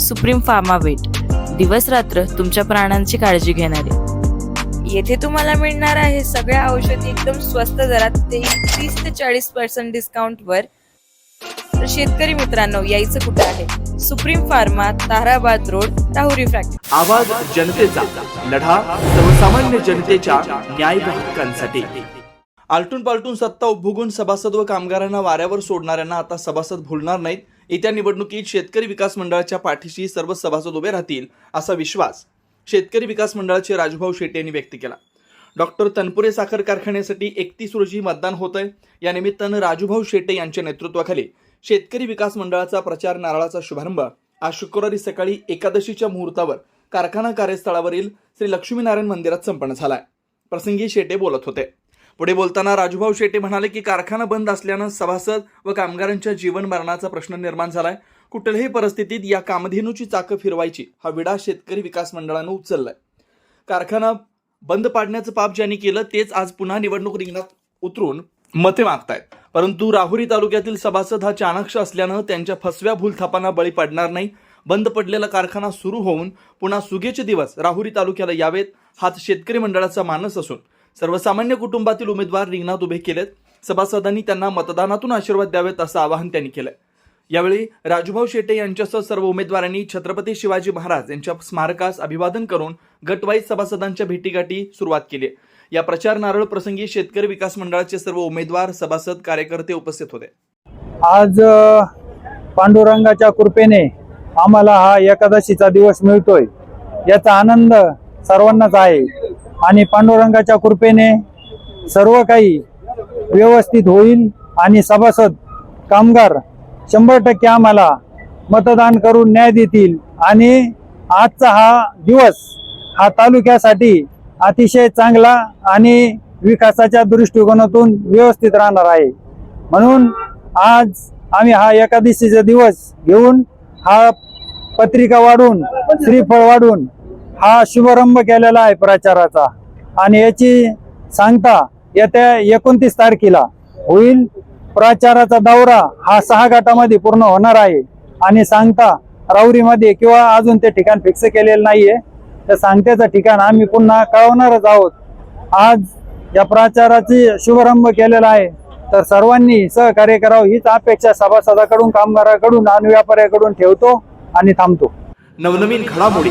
Supreme pharma weight. दिवस रात्र तुमच्या प्राणांची काळजी घेणारे. येथे तुम्हाला मिळणार आहे सगळ्या औषधी एकदम स्वस्त दरात ते तीस ते चाळीस पर्सेंट डिस्काउंटवर तर शेतकरी मित्रांनो यायचं कुठं आहे? Supreme pharma Tarabad road Rahuri factory. आवाज जनतेचा लढा सर्वसामान्य जनतेच्या न्याय हक्कांसाठी आलटून पालटून सत्ता उपभोगून सभासद व कामगारांना वाऱ्यावर सोडणाऱ्यांना आता सभासद भुलणार नाहीत. येत्या निवडणुकीत शेतकरी विकास मंडळाच्या पाठीशी सर्व सभासद उभे राहतील असा विश्वास शेतकरी विकास मंडळाचे राजूभाऊ शेट्टी यांनी व्यक्त केला. डॉक्टर तनपुरे साखर कारखान्यासाठी एकतीस रोजी मतदान होत आहे या निमित्तानं राजूभाऊ शेट्टे यांच्या नेतृत्वाखाली शेतकरी विकास मंडळाचा प्रचार नारळाचा शुभारंभ आज शुक्रवारी सकाळी एकादशीच्या मुहूर्तावर कारखाना कार्यस्थळावरील श्री लक्ष्मीनारायण मंदिरात संपन्न आहे प्रसंगी शेटे बोलत होते. पुढे बोलताना राजूभाऊ शेटे म्हणाले की कारखाना बंद असल्यानं सभासद व कामगारांच्या जीवन मरणाचा प्रश्न निर्माण झालाय. कुठल्याही परिस्थितीत या कामधेनूची चाकं फिरवायची हा विडा शेतकरी विकास मंडळानं उचललाय. कारखाना बंद पाडण्याचं पाप ज्यांनी केलं तेच आज पुन्हा निवडणूक रिंगणात उतरून मते मागतायत. परंतु राहुरी तालुक्यातील सभासद हा चाणाक्ष असल्यानं त्यांच्या फसव्या भूलथापांना बळी पडणार नाही. बंद पडलेला कारखाना सुरू होऊन पुन्हा सुगेचे दिवस राहुरी तालुक्याला यावेत हाच शेतकरी मंडळाचा मानस असून. सर्वसामान्य कुटुंबातील उमेदवार रिंगणात उभे केलेत. सभासदांनी त्यांना मतदानातून आशीर्वाद द्यावेत असं आवाहन त्यांनी केलंय. यावेळी राजूभाऊ शेटे यांच्यासह सर्व उमेदवारांनी छत्रपती शिवाजी महाराज यांच्या स्मारकास अभिवादन करून गटवाईज सभासदांच्या भेटीगाठी सुरुवात केली या प्रचार नारळ प्रसंगी शेतकरी विकास मंडळाचे सर्व उमेदवार सभासद कार्यकर्ते उपस्थित होते. आज पांडुरंगाच्या कृपेने आम्हाला हा एकादशीचा दिवस मिळतोय. याचा आनंद सर्वांनाच आहे. आणि पांडुरंगाच्या कृपेने सर्व काही व्यवस्थित होईल आणि सभासद कामगार शंभर टक्के आम्हाला मतदान करून न्याय देतील. आणि आजचा हा दिवस हा तालुक्यासाठी अतिशय चांगला आणि विकासाच्या दृष्टिकोनातून व्यवस्थित राहणार आहे. म्हणून आज आम्ही हा एकादशीचा दिवस घेऊन हा पत्रिका वाढून श्रीफळ वाढून हा शुभारंभ केलेला आहे प्रचाराचा. आणि याची सांगता येत्या एकोणतीस तारखेला होईल. प्रचाराचा दौरा हा सहा गटामध्ये पूर्ण होणार आहे. आणि सांगता राऊरीमध्ये किंवा अजून ते ठिकाण फिक्स केलेलं नाहीये. त्या सांगत्याचं ठिकाण आम्ही पुन्हा कळवणारच आहोत. आज या प्रचाराची शुभारंभ केलेला आहे. तर सर्वांनी सहकार्य करावं हीच अपेक्षा सभासदाकडून कामगाराकडून आणि व्यापाऱ्याकडून ठेवतो आणि थांबतो. नवनवीन घडामोडी